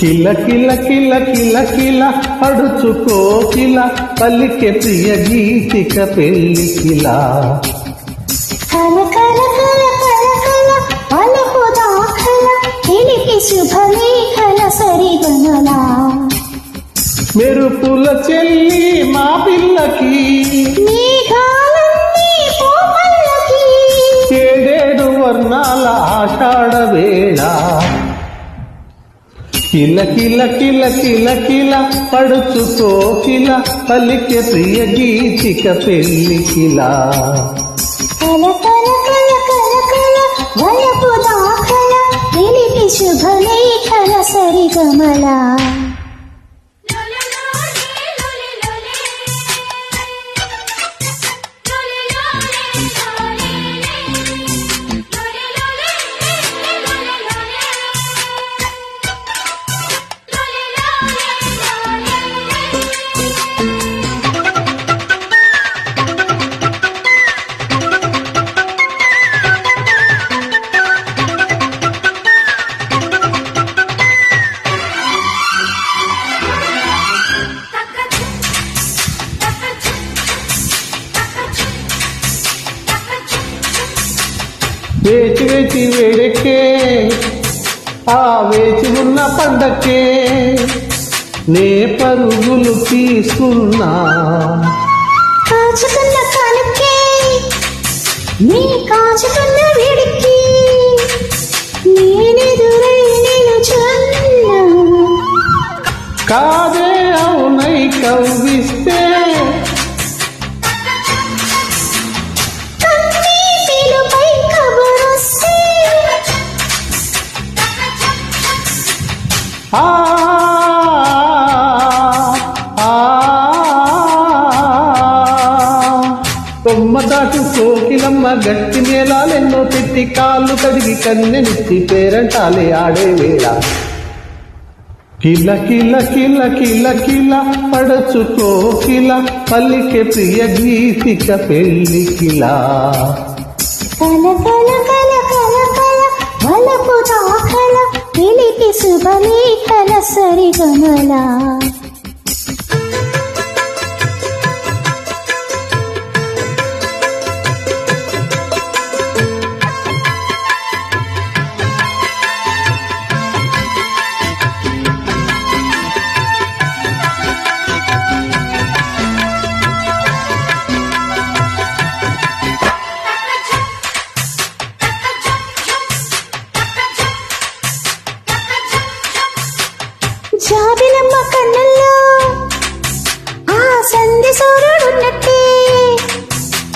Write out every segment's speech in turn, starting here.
కిల కిల కిల కిల కిల పడుచుకోకిల పల్లికే ప్రియ గీతిక పెళ్ళికిలా కల. మెరుపుల చెల్లి మా పిల్లకి కిల కిల కిల కిల కిల పడుచుకోకిల పలికే ప్రియ గీతిక పెళ్ళికిలా కల. కల కల కల కల వలపు దాఖల తెలిపి శుభలేఖల సరిగమలా. వేచి వేచి వేడెక్కే ఆ వేచి ఉన్న పండక్కే నే పరుగులు తీసుకున్నా కాచుకున్న నీ కాచుకున్న వేడికి కాదే అవునై కవ్విస్తే కొమ్మ దాటు కోకిలమ్మ గట్టి మేళాలెన్నో పెట్టి కాళ్ళు కడిగి కన్నెనిచ్చి పేరంటాలే ఆడే వేళ. కిల కిల కిల కిల కిల పడచు కోకిల పల్లికే ప్రియ గీతిక పెళ్ళి పెళ్ళికిలా కల. కల కల కల కల వలపు దాఖల తెలిపి శుభలేఖల సరిగమలా. సంధి సూర్యుడున్నట్టే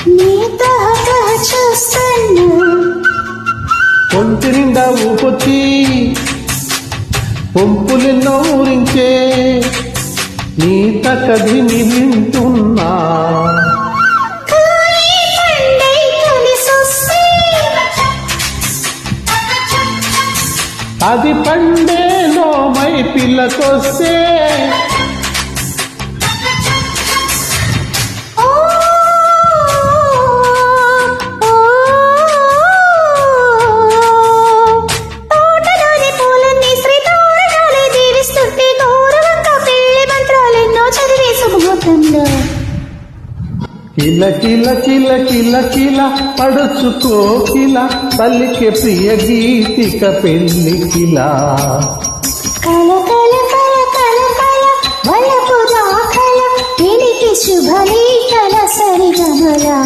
నీ తహతహ చూస్తున్నా ఒంటి నిండా ఊపొచ్చి పొంపులెన్నో ఊరించే నీ అది పండే నోమై పిల్లకొస్తే శుభముహూర్తంలో కిల కిల కిల కిల కిల పడుచుకో కిల పల్లికే ప్రియ గీతిక పెళ్ళికిలా కల. కల కల కల కల వలపు దాఖల శుభలేఖల సరిగమలా.